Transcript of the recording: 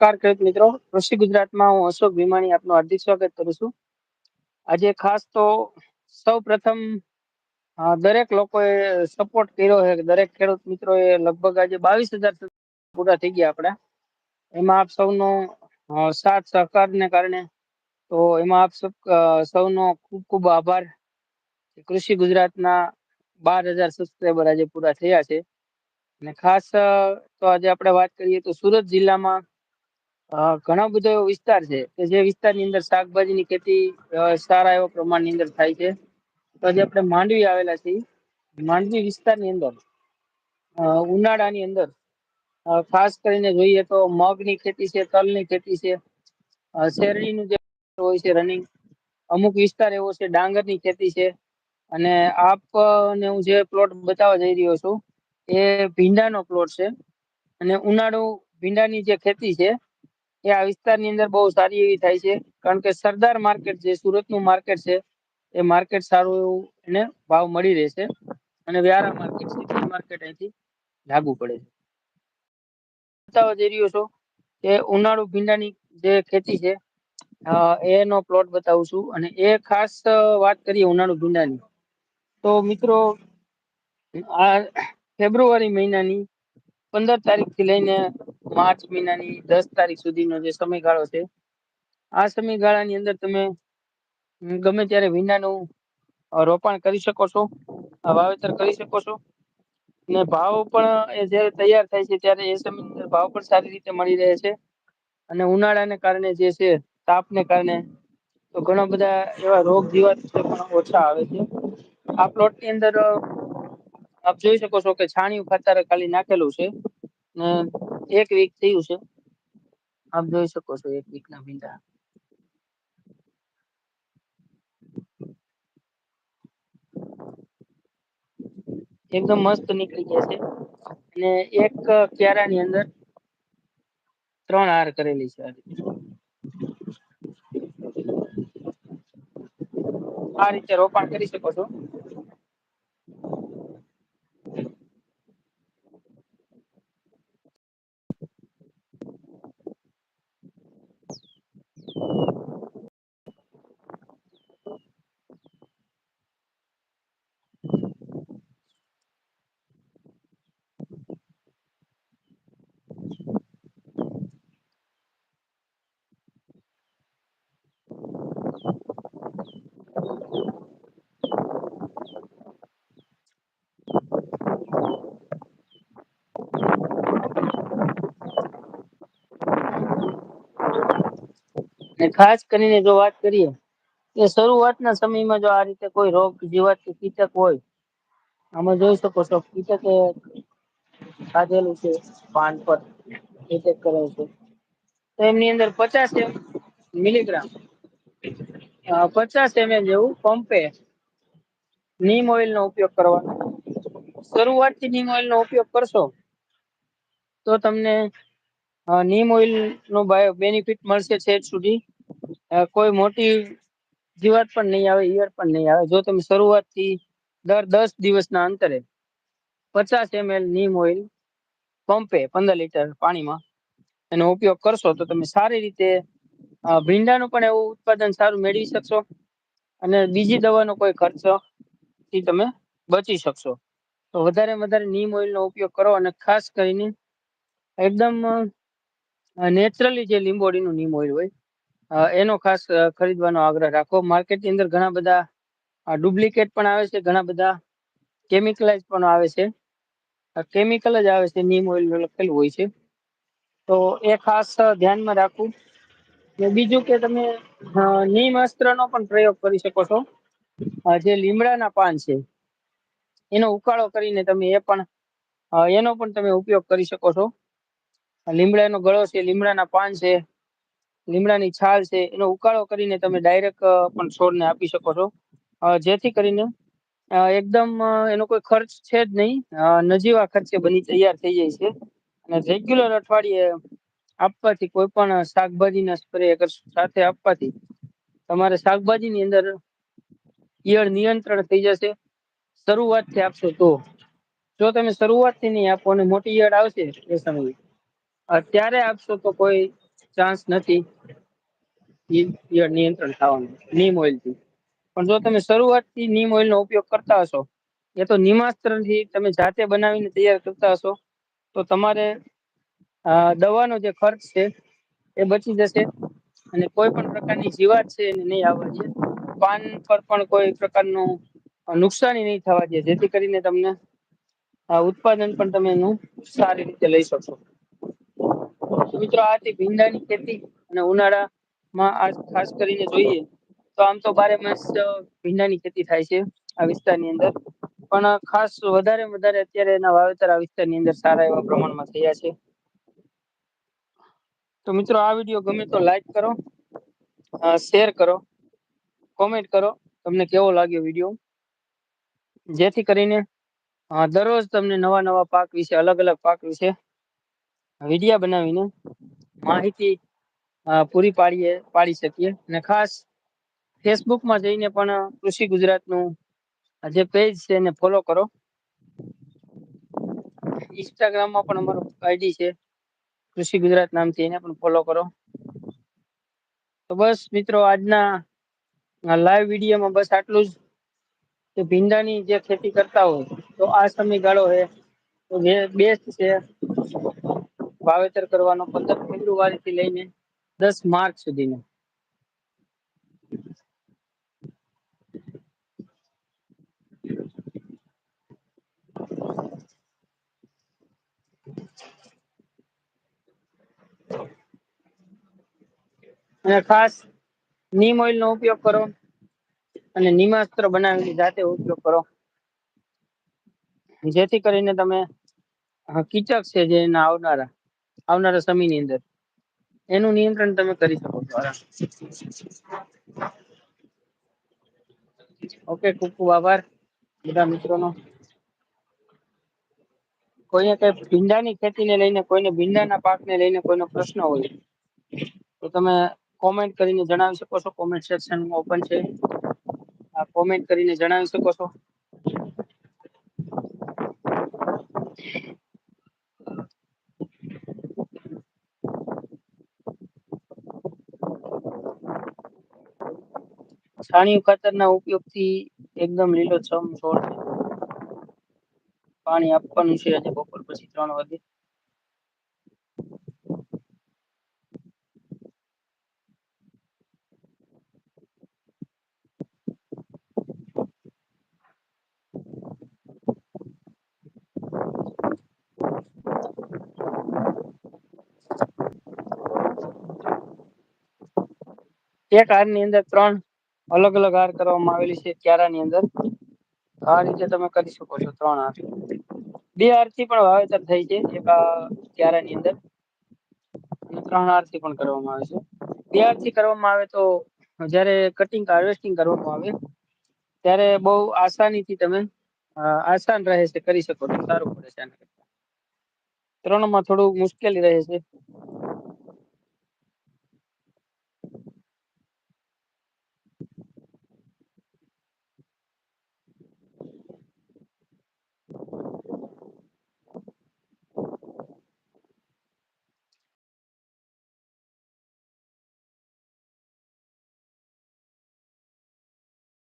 નમસ્કાર ખેડૂત મિત્રો. કૃષિ ગુજરાતમાં હું અશોક ભીમાણી આપનું હાર્દિક સ્વાગત કરું છું. આજે ખાસ તો સૌ પ્રથમ દરેક લોકોએ સપોર્ટ કર્યો છે. દરેક ખેડૂત મિત્રોએ લગભગ આજે બાવીસ હજાર પૂરા થઈ ગયા આપણા. એમાં આપ સૌનો સાથ સહકારને કારણે તો એમાં આપ સૌનો ખૂબ ખૂબ આભાર કૃષિ ગુજરાતના બાર હજાર સબસ્ક્રાઈબર આજે પૂરા થયા છે. અને ખાસ તો આજે આપણે વાત કરીએ તો સુરત જિલ્લામાં ઘણો બધો એવો વિસ્તાર છે કે જે વિસ્તારની અંદર શાકભાજીની ખેતી સારા એવા પ્રમાણની અંદર થાય છે. તો આજે આપણે માંડવી આવેલા છીએ. માંડવી વિસ્તારની અંદર ઉનાળાની અંદર ખાસ કરીને જોઈએ તો મગની ખેતી છે, તલની ખેતી છે શેરડીનું જે હોય છે રનિંગ અમુક વિસ્તાર એવો છે ડાંગરની ખેતી છે. અને આપને હું જે પ્લોટ બતાવવા જઈ રહ્યો છું, એ ભીંડાનો પ્લોટ છે. અને ઉનાળુ ભીંડાની જે ખેતી છે એ આ વિસ્તારની અંદર બહુ સારી એવી થાય છે. કારણ કે સરદાર માર્કેટ જે સુરતનું માર્કેટ છે, એ માર્કેટ સારું એવું એને ભાવ મળી રહેશે અને વ્યારા માર્કેટ છે માર્કેટ અહીંથી લાગુ પડે છે. બતાવો જઈ રહ્યો છો કે ઉનાળુ ભીંડાની જે ખેતી છે એનો પ્લોટ બતાવું છું અને એ ખાસ વાત કરીએ ઉનાળુ ભીંડાની. તો મિત્રો, આ ફેબ્રુઆરી મહિનાની પંદર તારીખથી લઈને માર્ચ મહિનાની દસ તારીખ સુધીનો જે સમયગાળો છે, આ સમયગાળાની અંદર તમે ગમે ત્યારે ભીંડાનું રોપાણ કરી શકો છો વાવેતર કરી શકો છો. ને ભાવ પણ એ જ્યારે તૈયાર થાય છે ત્યારે એ સમયની અંદર ભાવ પણ સારી રીતે મળી રહે છે. અને ઉનાળાને કારણે જે છે તાપને કારણે તો ઘણા બધા એવા રોગ જીવાત પણ ઓછા આવે છે. આ પ્લોટની અંદર આપ જોઈ શકો છો કે છાણિયું ખાતર ખાલી નાખેલું છે ને એક વીક થયું છે. આપ જોઈ શકો છો એક વીક ના ભીંડા એકદમ મસ્ત નીકળી ગયા છે. અને એક ક્યારા ની અંદર ત્રણ હાર કરેલી છે આ રીતે રોપણ કરી શકો છો. ને ખાસ કરીને જો વાત કરીએ કે શરૂઆતના સમયમાં જો આ રીતે કોઈ રોગ જીવાત કે કીટક હોય, આમાં જોઈ શકો છો કીટકે ખાધેલું છે, પાન પર એટેક કરેલ છે. તો એમની અંદર પચાસ એમ મિલીગ્રામ પચાસ એમએલ જેવું પંપે નીમ ઓઇલ નો ઉપયોગ કરવાનો. શરૂઆતથી નીમ ઓઇલ નો ઉપયોગ કરશો, તો તમને નીમ ઓઇલ નો બેનિફિટ મળશે છેક સુધી. કોઈ મોટી જીવાત પણ નહીં આવે, ઈયળ પણ નહીં આવે. જો તમે શરૂઆતથી દર દસ દિવસના અંતરે પચાસ એમએલ નીમ ઓઇલ પંપે પંદર લીટર પાણીમાં એનો ઉપયોગ કરશો, તો તમે સારી રીતે ભીંડાનું પણ એવું ઉત્પાદન સારું મેળવી શકશો અને બીજી દવાનો કોઈ ખર્ચો થી તમે બચી શકશો. તો વધારે વધારે નીમ ઓઇલનો ઉપયોગ કરો અને ખાસ કરીને એકદમ નેચરલી જે લીંબોડીનું નીમ ઓઇલ હોય એનો ખાસ ખરીદવાનો આગ્રહ રાખો. માર્કેટની અંદર ઘણા બધા ડુપ્લિકેટ પણ આવે છે, ઘણા બધા કેમિકલાઇઝ પણ આવે છે. કેમિકલ જ આવે છે, નીમ ઓઇલ લખેલું હોય છે. તો એ ખાસ ધ્યાનમાં રાખવું. બીજું કે તમે નીમ અસ્ત્રનો પણ પ્રયોગ કરી શકો છો. જે લીમડાના પાન છે, એનો ઉકાળો કરીને તમે એ પણ એનો પણ તમે ઉપયોગ કરી શકો છો. લીમડાનો ગળો છે, લીમડાના પાન છે. લીમડાની છાલ છે, એનો ઉકાળો કરીને તમે ડાયરેક્ટ પણ છોડને આપી શકો છો. જેથી કરીને એકદમ એનો કોઈ ખર્ચ છે જ નહીં. નજીવા ખર્ચે બની તૈયાર થઈ જાય છે. અને રેગ્યુલર અઠવાડિયે આપવાથી કોઈ પણ શાકભાજીના સ્પ્રે સાથે આપવાથી તમારે શાકભાજીની અંદર ઈયળ નિયંત્રણ થઈ જશે. શરૂઆતથી આપશો તો. જો તમે શરૂઆતથી નહીં આપો અને મોટી ઈયળ આવશે એ સમયે અત્યારે આપશો તો કોઈ ચાન્સ નથી નિયંત્રણ થવાનું નીમ ઓઇલથી પણ જો તમે શરૂઆતથી નીમ ઓઇલનો ઉપયોગ કરતા હશો, એ તો નિમાસ્ત્રથી તમે જાતે બનાવીને તૈયાર કરતા હશો, તો તમારે દવાનો જે ખર્ચ છે, એ બચી જશે અને કોઈ પણ પ્રકારની જીવાત છે એને નહીં આવવા દે. પાન પર પણ કોઈ પ્રકારનું નુકસાની નહીં થવા દે, જેથી કરીને તમને ઉત્પાદન પણ તમે એનું સારી રીતે લઈ શકશો. મિત્રો આ હતી ભીંડાની ખેતી અને ઉનાળામાં આ ખાસ કરીને જોઈએ તો આમ તો બારે માસ ભીંડાની ખેતી થાય છે આ વિસ્તારની અંદર. પણ ખાસ વધારે વધારે અત્યારે એના વાવેતર આ વિસ્તારની અંદર સારા એવા પ્રમાણમાં થયા છે. તો મિત્રો આ વીડિયો ગમે તો લાઈક કરો શેર કરો કોમેન્ટ કરો, તમને કેવો લાગ્યો વીડિયો? જેથી કરીને દરરોજ તમને નવા નવા પાક વિશે, અલગ અલગ પાક વિશે વિડીયા બનાવીને માહિતી પૂરી પાડીએ, પાડી શકીએ. અને ખાસ ફેસબુકમાં જઈને પણ કૃષિ ગુજરાતનું જે પેજ છે એને ફોલો કરો. ઇન્સ્ટાગ્રામમાં પણ અમારું આઈડી છે. કૃષિ ગુજરાત નામથી એને પણ ફોલો કરો. તો બસ મિત્રો આજના લાઈવ વિડીયોમાં બસ આટલું જ. કે ભીંડાની જે ખેતી કરતા હોય, તો આ સમયગાળો છે, તો બેસ્ટ છે વાવેતર કરવાનો પંદર ફેબ્રુઆરી થી લઈને દસ માર્ચ સુધીનો. અને ખાસ નીમ ઓઇલ નો ઉપયોગ કરો અને નિમાસ્ત્ર બનાવીને જાતે ઉપયોગ કરો. જેથી કરીને તમે કીચક છે જે આવનારા આવનારા સમયની અંદર. એનું નિયંત્રણ તમે કરી શકો છો. ઓકે ખૂબ ખૂબ આભાર. બધા મિત્રોનો. કોઈને કઈ ભીંડાની ખેતીને લઈને, કોઈને ભીંડાના પાકને લઈને કોઈનો પ્રશ્ન હોય, તો તમે કોમેન્ટ કરીને જણાવી શકો છો. કોમેન્ટ સેક્શન ઓપન છે. આ કોમેન્ટ કરીને જણાવી શકો છો. છાણિયું ખાતરના ઉપયોગથી એકદમ લીલોછમ છોડ પાણી આપવાનું છે આજે બપોર પછી ત્રણ વાગે. એક હારની અંદર ત્રણ અલગ અલગ હાર કરવામાં આવેલી છે ક્યારાની અંદર. આ રીતે તમે કરી શકો છો ત્રણ હાર. બે હારથી પણ વાવેતર થઈ છે એક ક્યારાની અંદર. ત્રણ હારથી પણ કરવામાં આવે છે. બે હારથી કરવામાં આવે તો જયારે કટિંગ હાર્વેસ્ટિંગ કરવામાં આવે, ત્યારે બહુ આસાનીથી તમે આસાન રહે છે, કરી શકો છો, સારું પડે છે ત્રણમાં થોડું મુશ્કેલી રહે છે.